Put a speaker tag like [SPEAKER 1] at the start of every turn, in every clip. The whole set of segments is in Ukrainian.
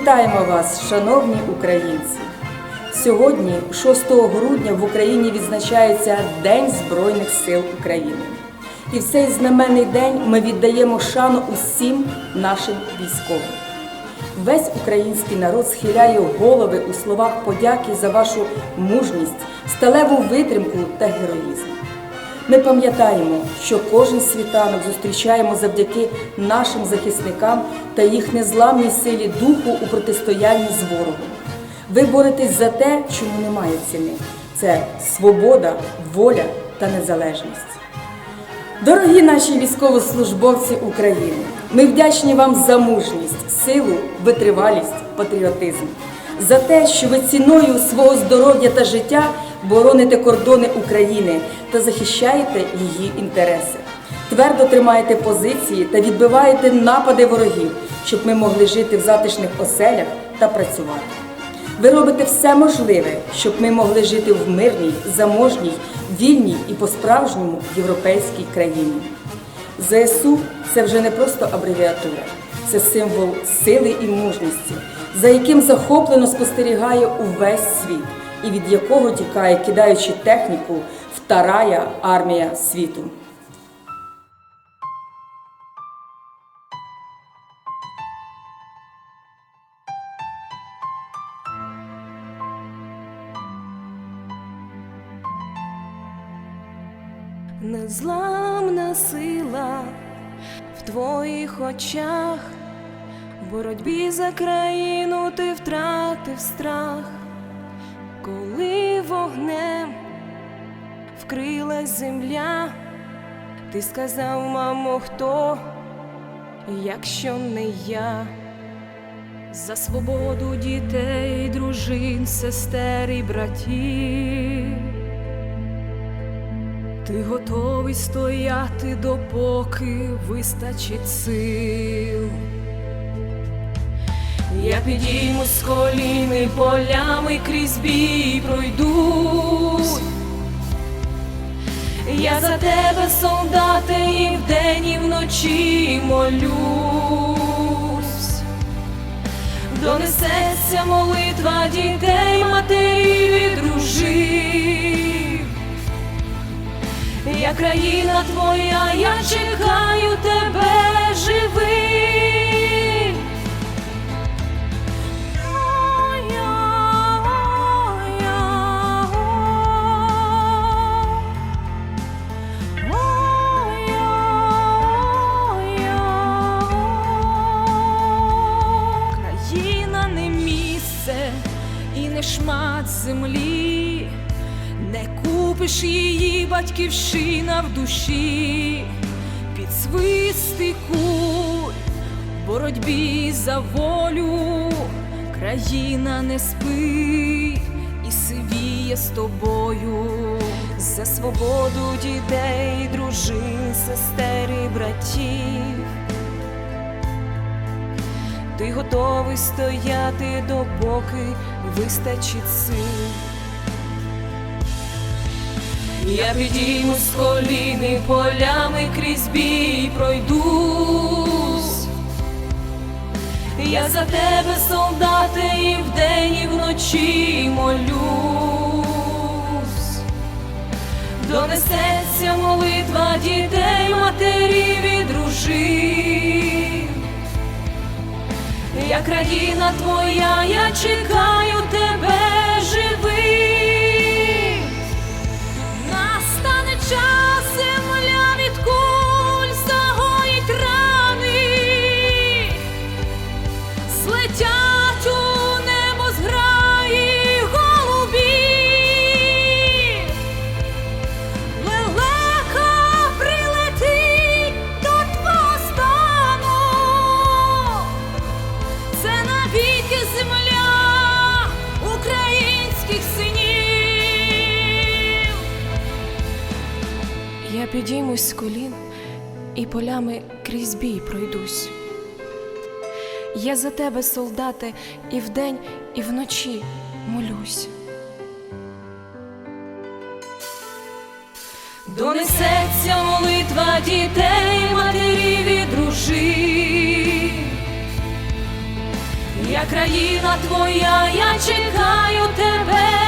[SPEAKER 1] Вітаємо вас, шановні українці! Сьогодні, 6 грудня, в Україні відзначається День Збройних сил України. І в цей знаменний день ми віддаємо шану усім нашим військовим. Весь український народ схиляє голови у словах подяки за вашу мужність, сталеву витримку та героїзм. Ми пам'ятаємо, що кожен світанок зустрічаємо завдяки нашим захисникам та їх незламній силі духу у протистоянні з ворогом. Ви боретесь за те, чому немає ціни. Це свобода, воля та незалежність. Дорогі наші військовослужбовці України, ми вдячні вам за мужність, силу, витривалість, патріотизм, за те, що ви ціною свого здоров'я та життя бороните кордони України та захищаєте її інтереси. Твердо тримаєте позиції та відбиваєте напади ворогів, щоб ми могли жити в затишних оселях та працювати. Ви робите все можливе, щоб ми могли жити в мирній, заможній, вільній і по-справжньому європейській країні. ЗСУ це вже не просто абревіатура, це символ сили і мужності, за яким захоплено спостерігає увесь світ, і від якого тікає, кидаючи техніку, вторая армія світу.
[SPEAKER 2] Незламна сила в твоїх очах, в боротьбі за країну ти втратив страх, вогнем вкрилась земля, ти сказав, мамо, хто, якщо не я, за свободу дітей, дружин, сестер і братів. Ти готовий стояти, допоки вистачить сил. Я підіймусь з коліни полями крізь бій пройдусь. Я за тебе, солдати, і вдень, і вночі молюсь. Донесеться молитва дітей, матерів і дружин. Я країна твоя, я чекаю тебе живим. Купиш її батьківщина в душі, під свисти куль, боротьбі за волю, країна не спить і сивіє з тобою, за свободу дітей, дружин, сестер і братів. Ти готовий стояти, допоки вистачить сил. Я підійму з коліни полями крізь бій пройдусь. Я за тебе, солдати, і вдень, і вночі молюсь. Донесеться молитва дітей, матерів і дружин. Я країна твоя, я чекаю тебе підіймусь з колін і полями крізь бій пройдусь. Я за тебе, солдати, і вдень, і вночі молюсь. Донесеться молитва дітей, матерів і дружин. Я країна твоя, я чекаю тебе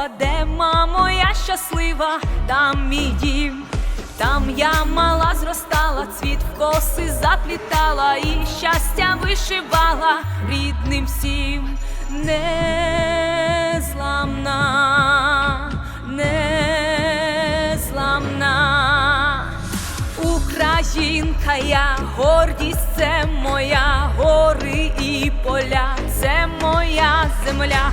[SPEAKER 2] роду де мамо я щаслива, там мій дім, там я мала зростала, цвіт в коси заплітала і щастя вишивала рідним всім, незламна, незламна. Українка, я гордість це моя, гори і поля, це моя земля,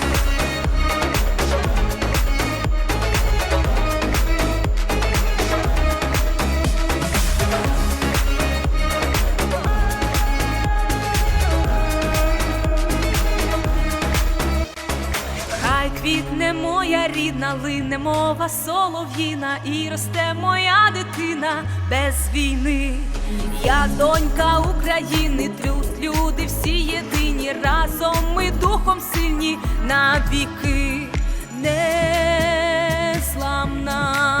[SPEAKER 2] Квітне моя рідна, лине мова солов'їна, і росте моя дитина без війни. Я донька України, трюд, люди всі єдині, разом ми духом сильні навіки. Незламна,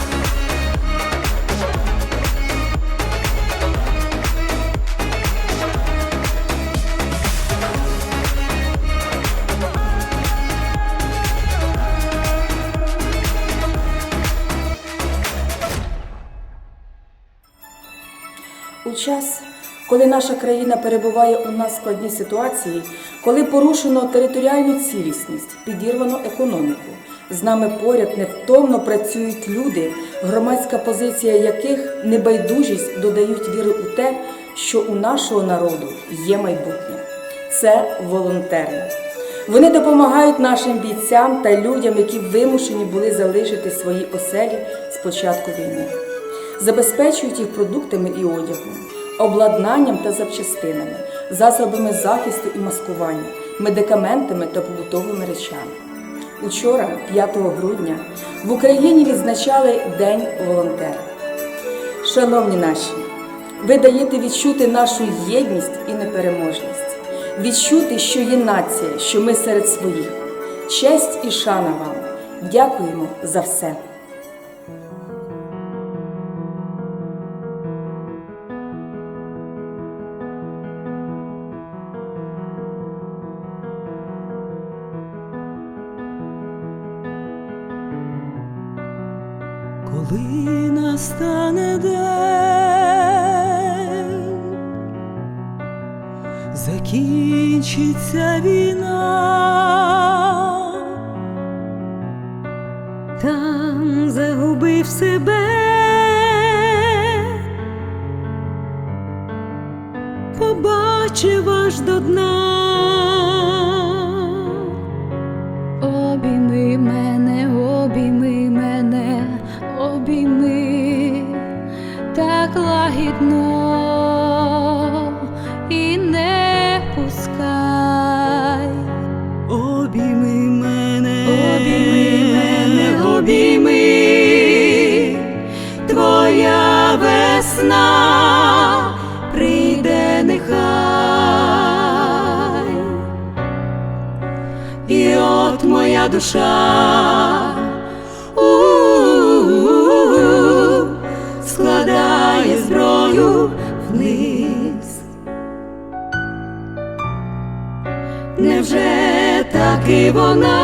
[SPEAKER 1] Час, коли наша країна перебуває у надскладній ситуації, коли порушено територіальну цілісність, підірвано економіку, з нами поряд невтомно працюють люди, громадська позиція яких небайдужість додають віри у те, що у нашого народу є майбутнє. Це волонтери. Вони допомагають нашим бійцям та людям, які вимушені були залишити свої оселі з початку війни забезпечують їх продуктами і одягом, обладнанням та запчастинами, засобами захисту і маскування, медикаментами та побутовими речами. Учора, 5 грудня, в Україні відзначали День волонтера. Шановні наші, ви даєте відчути нашу єдність і непереможність, відчути, що є нація, що ми серед своїх. Честь і шана вам. Дякуємо за все.
[SPEAKER 3] Закінчиться війна, там загубив себе, побачив аж до дна. Моя душа. У-у-у-у, складає зброю вниз. Невже так і вона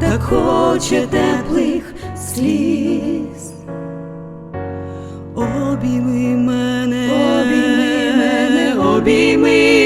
[SPEAKER 3] так хоче теплих сліз? Обійми мене, обійми мене, обійми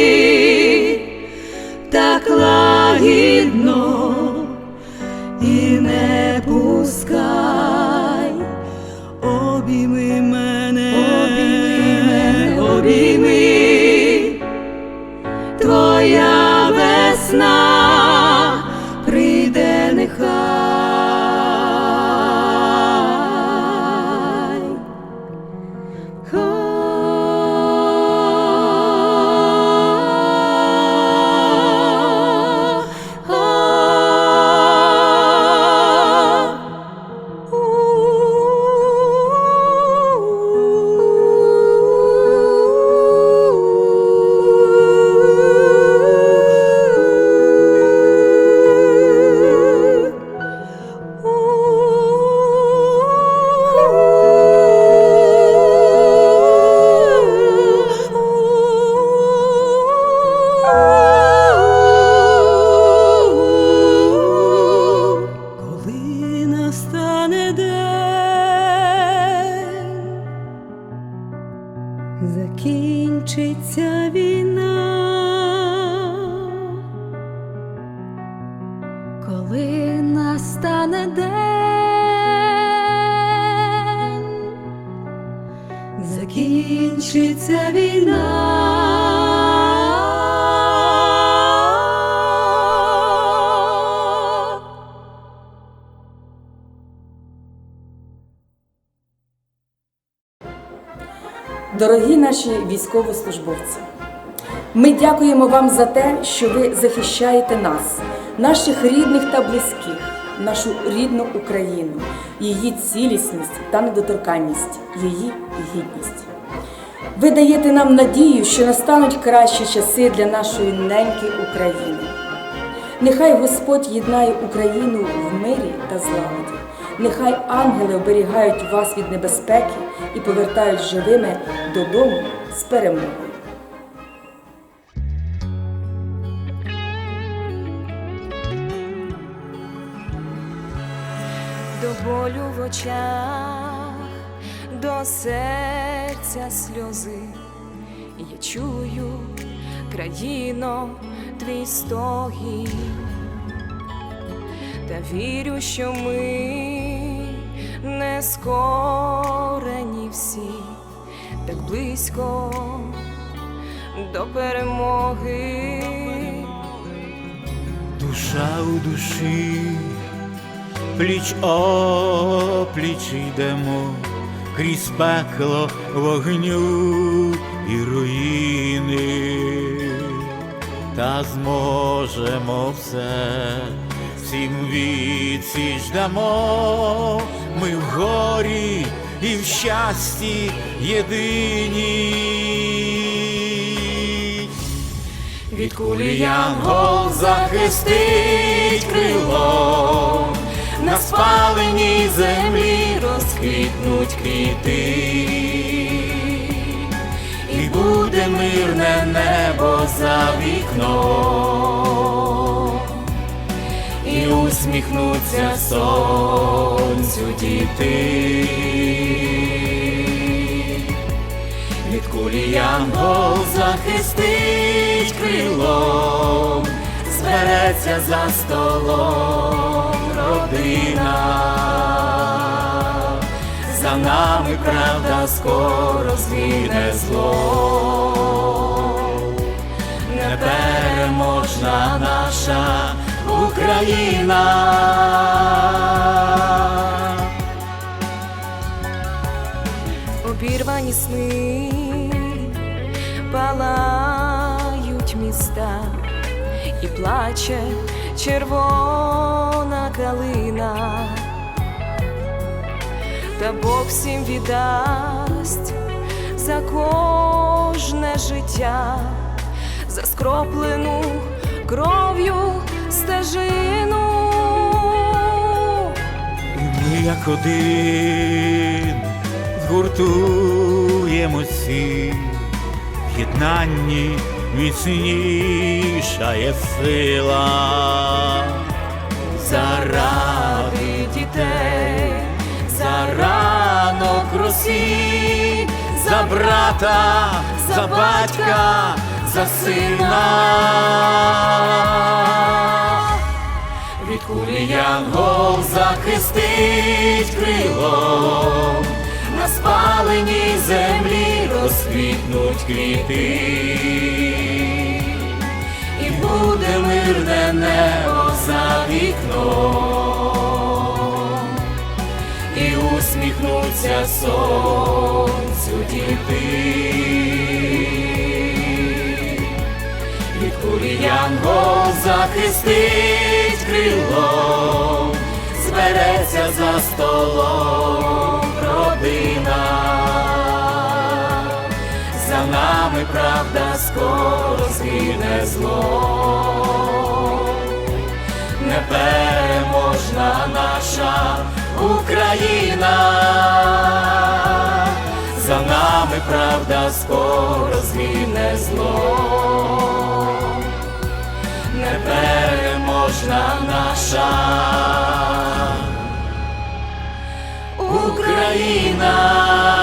[SPEAKER 1] Дорогі наші військовослужбовці, ми дякуємо вам за те, що ви захищаєте нас, наших рідних та близьких, нашу рідну Україну, її цілісність та недоторканність, її гідність. Ви даєте нам надію, що настануть кращі часи для нашої неньки України. Нехай Господь єднає Україну в мирі та злагоді. Нехай ангели оберігають вас від небезпеки і повертають живими додому з перемогою.
[SPEAKER 2] до болю в очах, до серця сльози. Я чую, країно, твій стогін, та вірю, що ми не скорені всі, так близько до перемоги.
[SPEAKER 4] Душа у душі, пліч о йдемо крізь пекло вогню і руїни, та зможемо все, всім відсіч дамо, ми в горі і в щасті єдині. Від кулі янгол захистить крилом, на спаленій землі розквітнуть квіти, і буде мирне небо за вікном, усміхнуться сонцю діти. Від кулі янгол захистить крилом, збереться за столом родина, за нами правда скоро згине зло, непереможна наша Україна.
[SPEAKER 2] обірвані сни, палають міста і плаче червона калина, та Бог всім віддасть за кожне життя, за скроплену кров'ю стежину.
[SPEAKER 5] І ми як один згуртуємося, в єднанні міцніша є сила.
[SPEAKER 4] заради дітей, за ранок росі, за брата, за батька, за сина. Кулі янгол захистить крилом, на спаленій землі розквітнуть квіти. І буде мирне небо за вікном, і усміхнуться сонцю діти. Від кулі янгол захистить крилом, збереться за столом родина. За нами правда скоро згине зло, непереможна наша Україна, за нами правда скоро згине зло, вічна наша Україна.